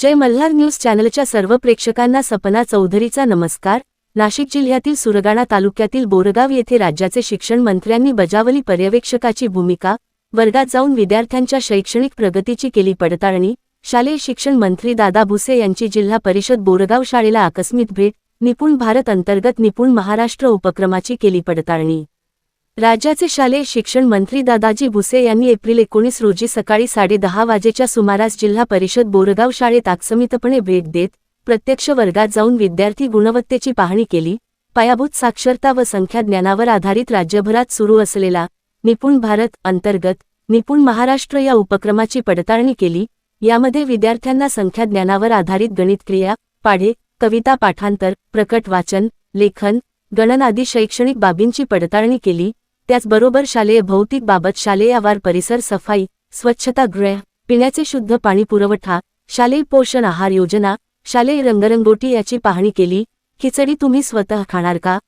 जय Malhar news चॅनलच्या सर्व प्रेक्षकांना सपना चौधरीचा नमस्कार. नाशिक जिल्ह्यातील सुरगाणा तालुक्यातील बोरगाव येथे राज्याचे शिक्षण मंत्र्यांनी बजावली पर्यवेक्षकाची भूमिका वर्गात जाऊन विद्यार्थ्यांच्या शैक्षणिक प्रगतीची केली पडताळणी शालेय शिक्षण मंत्री दादा भुसे यांची जिल्हा परिषद बोरगाव शाळेला आकस्मिक भेट निपुण भारत अंतर्गत निपुण महाराष्ट्र उपक्रमाची केली पडताळणी. राज्याचे शालेय शिक्षण मंत्री दादाजी भुसे यांनी एप्रिल एकोणीस रोजी सकाळी साडेदहा वाजेच्या सुमारास जिल्हा परिषद बोरगाव शाळेत आकस्मितपणे भेट देत प्रत्यक्ष वर्गात जाऊन विद्यार्थी गुणवत्तेची पाहणी केली. पायाभूत साक्षरता व संख्या ज्ञानावर आधारित राज्यभरात सुरू असलेला निपुण भारत अंतर्गत निपुण महाराष्ट्र या उपक्रमाची पडताळणी केली. यामध्ये विद्यार्थ्यांना संख्या ज्ञानावर आधारित गणितक्रिया पाढे कविता पाठांतर प्रकट वाचन लेखन गणन आदी शैक्षणिक बाबींची पडताळणी केली. त्याचबरोबर शालेय भौतिक बाबत शालेय आवार परिसर सफाई स्वच्छतागृह पिण्याचे शुद्ध पाणी पुरवठा शालेय पोषण आहार योजना शालेय रंगरंगोटी याची पाहणी केली खिचडी तुम्ही स्वतः खाणार का?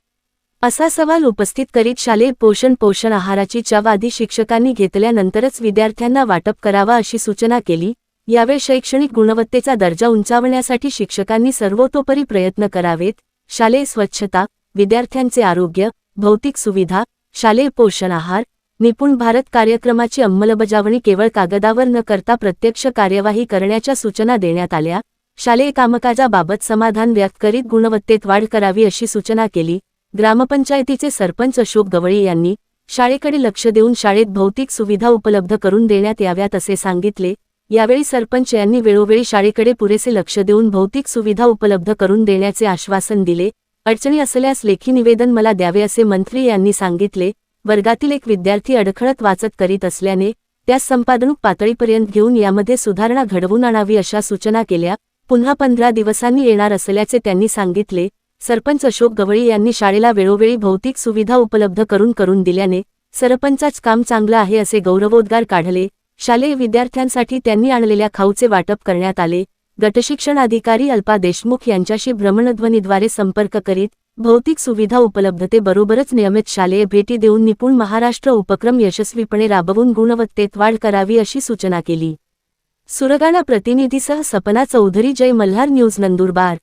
असा सवाल उपस्थित करीत शालेय पोषण पोषण आहाराची चव आधी शिक्षकांनी घेतल्यानंतरच विद्यार्थ्यांना वाटप करावा अशी सूचना केली. यावेळी शैक्षणिक गुणवत्तेचा दर्जा उंचावण्यासाठी शिक्षकांनी सर्वतोपरी प्रयत्न करावेत. शालेय स्वच्छता विद्यार्थ्यांचे आरोग्य भौतिक सुविधा शालेय पोषण आहार निपुण भारत कार्यक्रमाची अंमलबजावणी केवळ कागदावर न करता प्रत्यक्ष कार्यवाही करण्याच्या सूचना देण्यात आल्या. शालेय कामकाजाबाबत समाधान व्यक्त करीत गुणवत्तेत वाढ करावी अशी सूचना केली. ग्रामपंचायतीचे सरपंच अशोक गवळी यांनी शाळेकडे लक्ष देऊन शाळेत भौतिक सुविधा उपलब्ध करून देण्यात याव्यात असे सांगितले. यावेळी सरपंच यांनी वेळोवेळी शाळेकडे पुरेसे लक्ष देऊन भौतिक सुविधा उपलब्ध करून देण्याचे आश्वासन दिले. अडचणी असल्यास लेखी निवेदन मला द्यावे असे मंत्री यांनी सांगितले. वर्गातील एक विद्यार्थी अडखळत वाचत करीत असल्याने त्यास संपादनूक पातळीपर्यंत घेऊन यामध्ये सुधारणा घडवून आणावी अशा सूचना केल्या. पुन्हा पंधरा दिवसांनी येणार असल्याचे त्यांनी सांगितले. सरपंच अशोक गवळी यांनी शाळेला वेळोवेळी भौतिक सुविधा उपलब्ध करून करून दिल्याने सरपंचाच काम चांगलं आहे असे गौरवोद्गार काढले. शालेय विद्यार्थ्यांसाठी त्यांनी आणलेल्या खाऊचे वाटप करण्यात आले. गटशिक्षण अधिकारी अल्पा देशमुख यांच्याशी भ्रमणध्वनीद्वारे संपर्क करीत भौतिक सुविधा उपलब्धतेबरोबरच नियमित शालेय भेटी देऊन निपुण महाराष्ट्र उपक्रम यशस्वीपणे राबवून गुणवत्तेत वाढ करावी अशी सूचना केली. सुरगाणा प्रतिनिधीसह सपना चौधरी जय मल्हार न्यूज नंदुरबार.